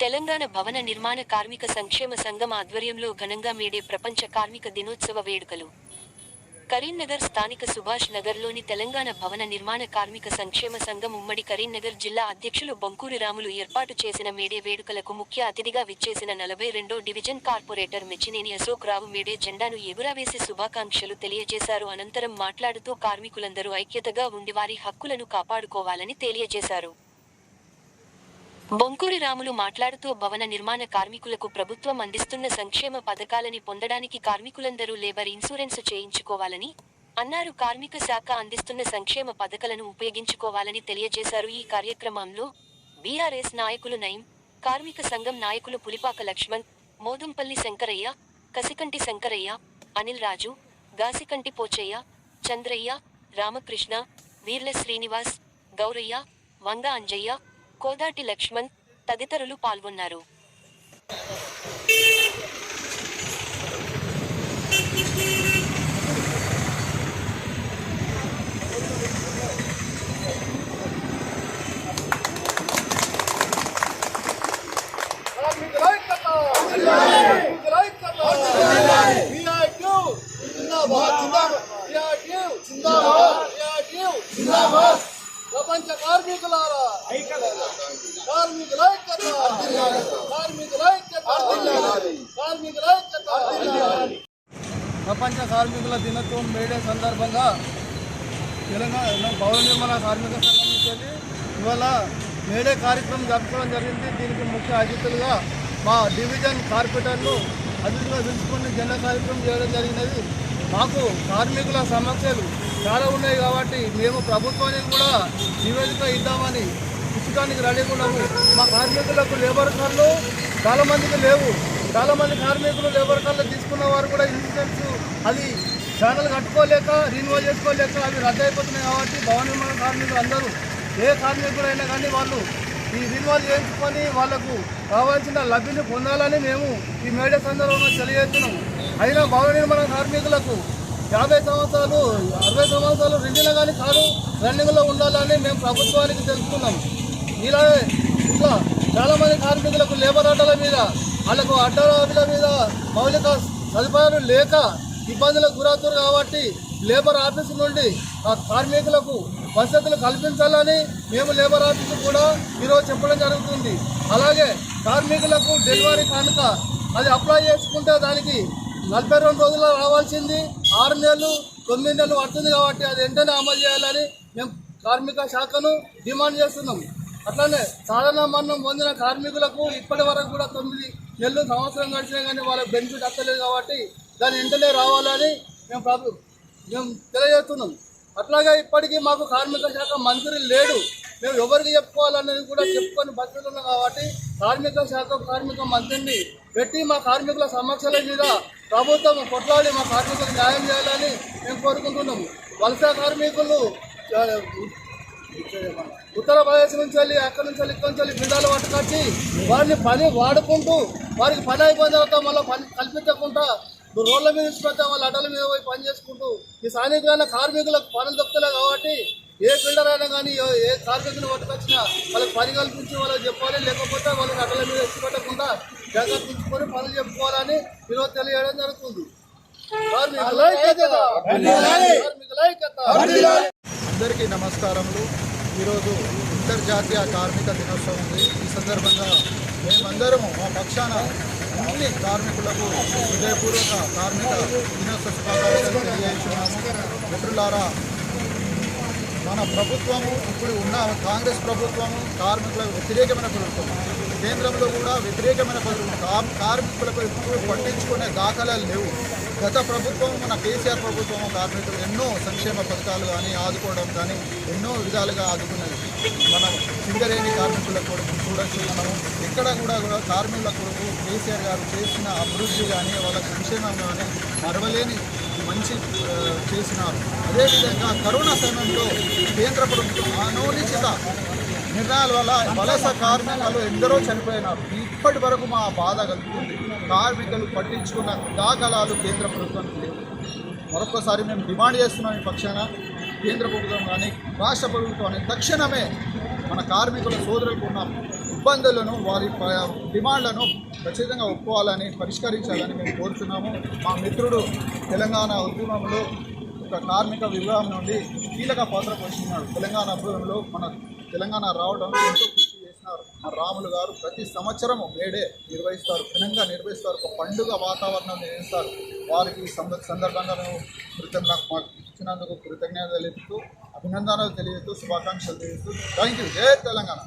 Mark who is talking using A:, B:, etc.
A: తెలంగాణ భవన నిర్మాణ కార్మిక సంక్షేమ సంఘం ఆధ్వర్యంలో ఘనంగా మేడే ప్రపంచ కార్మిక దినోత్సవ వేడుకలు. కరీంనగర్ స్థానిక సుభాష్ నగర్లోని తెలంగాణ భవన నిర్మాణ కార్మిక సంక్షేమ సంఘం ఉమ్మడి కరీంనగర్ జిల్లా అధ్యక్షులు బొంకూరి రాములు ఏర్పాటు చేసిన మేడే వేడుకలకు ముఖ్య అతిథిగా విచ్చేసిన నలభై రెండో division corporator Mechineni Ashok Rao May Day జెండాను ఎగురవేసి శుభాకాంక్షలు తెలియజేశారు. అనంతరం మాట్లాడుతూ కార్మికులందరూ ఐక్యతగా ఉండి వారి హక్కులను కాపాడుకోవాలని తెలియజేశారు. బొంకూరి రాములు మాట్లాడుతూ భవన నిర్మాణ కార్మికులకు ప్రభుత్వం అందిస్తున్న సంక్షేమ పథకాలని పొందడానికి కార్మికులందరూ లేబర్ ఇన్సూరెన్స్ చేయించుకోవాలని అన్నారు. కార్మిక శాఖ అందిస్తున్న సంక్షేమ పథకాలను ఉపయోగించుకోవాలని తెలియజేశారు. ఈ కార్యక్రమంలో బీఆర్ఎస్ నాయకులు నయం కార్మిక సంఘం నాయకులు పులిపాక లక్ష్మణ్ మోదుంపల్లి శంకరయ్య కసికంటి శంకరయ్య అనిల్ రాజు గాసికంటి పోచయ్య చంద్రయ్య రామకృష్ణ వీర్ల శ్రీనివాస్ గౌరయ్య వంగ అంజయ్య కోదాటి లక్ష్మణ్ తదితరులు పాల్గొన్నారు.
B: జిందాబాద్. జిందాబాద్. జిందాబాద్. ప్రపంచ కార్మికులారా? కార్మికుల కార్మికుల కార్మికుల ప్రపంచ కార్మికుల దినోత్సవం మేడే సందర్భంగా తెలంగాణ పౌర నిర్మాణ కార్మిక సంఘం నుంచి ఇవాళ మేడే కార్యక్రమం జరుపుకోవడం జరిగింది. దీనికి ముఖ్య అతిథులుగా మా డివిజన్ కార్పొరేటర్లు అతిథులుగా పిలుచుకొని జెండా కార్యక్రమం చేయడం జరిగినది. మాకు కార్మికుల సమస్యలు చాలా ఉన్నాయి కాబట్టి మేము ప్రభుత్వానికి కూడా నివేదిక ఇద్దామని ఇచ్చడానికి రెడీగా మా కార్మికులకు లేబర్ కార్లు చాలా మందికి లేవు. చాలా మంది కార్మికులు లేబర్ కార్లు తీసుకున్న వారు కూడా ఇన్సూరెన్స్ అది ఛానల్ కట్టుకోలేక రిన్యూవల్ చేసుకోలేక అవి రద్దు అయిపోతున్నాయి కాబట్టి భవన నిర్మాణ కార్మికులు అందరూ ఏ కార్మికులైనా కానీ వాళ్ళు ఈ రిన్యూవల్ చేయించుకొని వాళ్ళకు కావాల్సిన లబ్ధిని పొందాలని మేము ఈ మేడే సందర్భంగా తెలియజేస్తున్నాము. అయినా భవన నిర్మాణ కార్మికులకు యాభై సంవత్సరాలు అరవై సంవత్సరాలు రెండిన కానీ కాదు రన్నింగ్లో ఉండాలని మేము ప్రభుత్వానికి తెలుసుకున్నాం ఇలా ఇట్లా చాలామంది కార్మికులకు లేబర్ అడ్డల మీద వాళ్ళకు అడ్డల మీద మౌలిక సదుపాయాలు లేక ఇబ్బందులకు గురవుతారు కాబట్టి లేబర్ ఆఫీసు నుండి ఆ కార్మికులకు వసతులు కల్పించాలని మేము లేబర్ ఆఫీసు కూడా ఈరోజు చెప్పడం జరుగుతుంది. అలాగే కార్మికులకు డెలివరీ కనుక అది అప్లై చేసుకుంటే దానికి నలభై రెండు రోజుల్లో రావాల్సింది. ఆరు నెలలు తొమ్మిది నెలలు పడుతుంది కాబట్టి అది వెంటనే అమలు చేయాలని మేము కార్మిక శాఖను డిమాండ్ చేస్తున్నాం అట్లానే సాధారణ మరణం పొందిన కార్మికులకు ఇప్పటి వరకు కూడా తొమ్మిది నెలలు సంవత్సరం గడిచినా కానీ వాళ్ళకి బెనిఫిట్ అక్కలేదు కాబట్టి దాని వెంటనే రావాలని మేము ప్రభు మేము తెలియజేస్తున్నాం. అట్లాగే ఇప్పటికీ మాకు కార్మిక శాఖ మంత్రి లేడు. మేము ఎవరికి చెప్పుకోవాలనేది కూడా చెప్పుకొని బతుకుతున్నాం కాబట్టి కార్మిక శాఖ కార్మిక మంత్రిని పెట్టి మా కార్మికుల సమస్యల మీద ప్రభుత్వం కొట్లాడి మా కార్మికులకు న్యాయం చేయాలని మేము కోరుకుంటున్నాము. వలస కార్మికులు ఉత్తర ఉత్తరప్రదేశ్ నుంచి వెళ్ళి అక్కడి నుంచి వెళ్ళి ఇక్కడి నుంచి వెళ్ళి బిందాలు పట్టుకొచ్చి వారిని పని వాడుకుంటూ వారికి పని అయిపోయిన తర్వాత మళ్ళీ పని కల్పించకుండా రోడ్ల మీద ఇచ్చిపోతే వాళ్ళ అడ్డల మీద పోయి పని చేసుకుంటూ ఈ స్థానికమైన కార్మికులకు పనులు దొక్కలేదు కాబట్టి ఏ బిల్డర్ అయినా కానీ ఏ- కార్మికుని పట్టుకొచ్చినా వాళ్ళకి పని కల్పించి వాళ్ళకి చెప్పాలి లేకపోతే వాళ్ళకి అడ్డల మీద ఎత్తి పెట్టకుండా జాగ్రత్త తీసుకొని పనులు చెప్పుకోవాలని ఈరోజు తెలియడం జరుగుతుంది. కార్మికుల! కార్మికుల!
C: అందరికీ నమస్కారములు. ఈరోజు అంతర్జాతీయ కార్మిక దినోత్సవం ఉంది. ఈ సందర్భంగా మేమందరము మా పక్షాన అన్ని కార్మికులకు హృదయపూర్వక కార్మిక దినోత్సవ శుభాకాంక్షలు తెలియజేస్తున్నాము. మిత్రులారా మన ప్రభుత్వము ఇప్పుడు ఉన్న కాంగ్రెస్ ప్రభుత్వము కార్మికులకు వ్యతిరేకమైన ప్రభుత్వం కేంద్రంలో కూడా వ్యతిరేకమైన ప్రభుత్వం. కార్మికులకు ఎప్పుడు పట్టించుకునే దాఖలాలు లేవు. గత ప్రభుత్వం మన కేసీఆర్ ప్రభుత్వం కార్మికులు ఎన్నో సంక్షేమ పథకాలు కానీ ఆదుకోవడం కానీ ఎన్నో విధాలుగా ఆదుకున్నది. మనం సింగరేణి కార్మికులకు కూడా చూడొచ్చు మనం. ఎక్కడ కూడా కూడా కార్మికుల కొరకు కేసీఆర్ గారు చేసిన అభివృద్ధి కానీ వాళ్ళ సంక్షేమం కానీ మరవలేని మంచి చేసినారు. అదేవిధంగా కరోనా సమయంలో కేంద్ర ప్రభుత్వం అనోనిచిత నిర్ణయాల వల్ల వలస కార్మికులు ఎందరో చనిపోయినారు. ఇప్పటి వరకు మా బాధ కలుగుతుంది. కార్మికులు పట్టించుకున్న దాఖలాలు కేంద్ర ప్రభుత్వానికి లేవు మరొకసారి మేము డిమాండ్ చేస్తున్నాం ఈ పక్షాన. కేంద్ర ప్రభుత్వం కానీ రాష్ట్ర ప్రభుత్వం కానీ తక్షణమే మన కార్మికుల సోదరులకు ఉన్న ఇబ్బందులను వారి డిమాండ్లను ఖచ్చితంగా ఒప్పుకోవాలని పరిష్కరించాలని మేము కోరుతున్నాము. మా మిత్రుడు తెలంగాణ ఉద్యమంలో ఒక కార్మిక విభాగం నుండి కీలక పాత్ర పోషిస్తున్నాడు తెలంగాణ ఉద్యమంలో మన తెలంగాణ రావడం ఎంతో కృషి చేసినారు. మా రాములు గారు ప్రతి సంవత్సరము మేడే నిర్వహిస్తారు. ఘనంగా నిర్వహిస్తారు. ఒక పండుగ వాతావరణం నిర్వహిస్తారు వారికి సందర్భంగా మేము కృతజ్ఞ మాకు ఇచ్చినందుకు కృతజ్ఞత తెలుపుతూ అభినందనలు తెలియజేస్తూ శుభాకాంక్షలు తెలియజేస్తూ థ్యాంక్ యూ జై తెలంగాణ